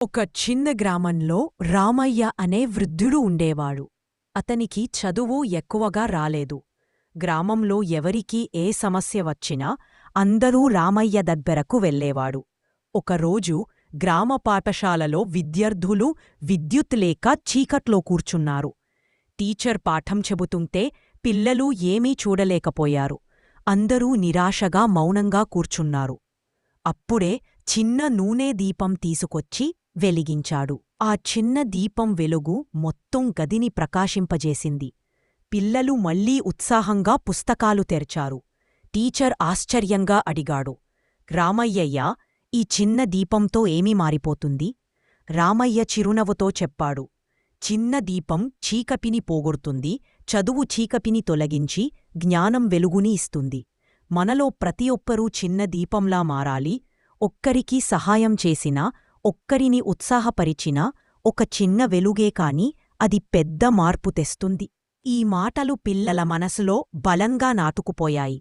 ఒక చిన్న గ్రామంలో రామయ్య అనే వృద్ధుడు ఉండేవాడు. అతనికి చదువు ఎక్కువగా రాలేదు. గ్రామంలో ఎవరికీ ఏ సమస్య వచ్చినా అందరూ రామయ్య దగ్గరకు వెళ్ళేవాడు. ఒకరోజు గ్రామ పాఠశాలలో విద్యార్థులు విద్యుత్ లేక చీకట్లో కూర్చున్నారు. టీచర్ పాఠం చెబుతుంటే పిల్లలు ఏమీ చూడలేకపోయారు. అందరూ నిరాశగా మౌనంగా కూర్చున్నారు. అప్పుడే చిన్న నూనె దీపం తీసుకొచ్చి వెలిగించాడు. ఆ చిన్న దీపం వెలుగు మొత్తం గదిని ప్రకాశింపజేసింది. పిల్లలు మళ్ళీ ఉత్సాహంగా పుస్తకాలు తెరిచారు. టీచర్ ఆశ్చర్యంగా అడిగాడు. రామయ్యయ్య ఈ చిన్న దీపంతో ఏమీ మారిపోతుంది? రామయ్య చిరునవ్వుతో చెప్పాడు. చిన్న దీపం చీకపిని పోగొడుతుంది చదువు చీకపిని తొలగించి జ్ఞానం వెలుగుని ఇస్తుంది. మనలో ప్రతి ఒక్కరూ చిన్న దీపంలా మారాలి ఒక్కరికి సహాయం చేసినా ఒక్కరిని ఉత్సాహపరిచినా ఒక చిన్న వెలుగే కాని అది పెద్ద మార్పు తెస్తుంది. ఈ మాటలు పిల్లల మనసులో బలంగా నాటుకుపోయాయి.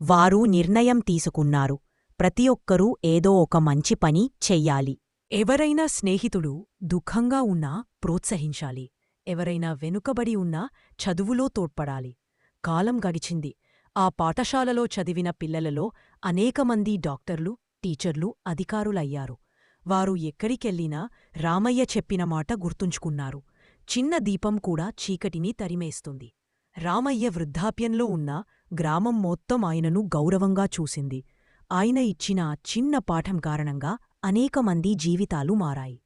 వారు నిర్ణయం తీసుకున్నారు. ప్రతి ఒక్కరూ ఏదో ఒక మంచి పని చెయ్యాలి. ఎవరైనా స్నేహితుడు దుఃఖంగా ఉన్నా ప్రోత్సహించాలి. ఎవరైనా వెనుకబడి ఉన్నా చదువులో తోడ్పడాలి. కాలం గడిచింది. ఆ పాఠశాలలో చదివిన పిల్లలలో అనేకమంది డాక్టర్లు టీచర్లు అధికారులయ్యారు. వారు ఎక్కడికెళ్ళినా రామయ్య చెప్పిన మాట గుర్తుంచుకున్నారు. చిన్న దీపం కూడా చీకటిని తరిమేస్తుంది. రామయ్య వృద్ధాప్యంలో ఉన్న గ్రామం మొత్తం ఆయనను గౌరవంగా చూసింది. ఆయన ఇచ్చిన చిన్న పాఠం కారణంగా అనేకమంది జీవితాలు మారాయి.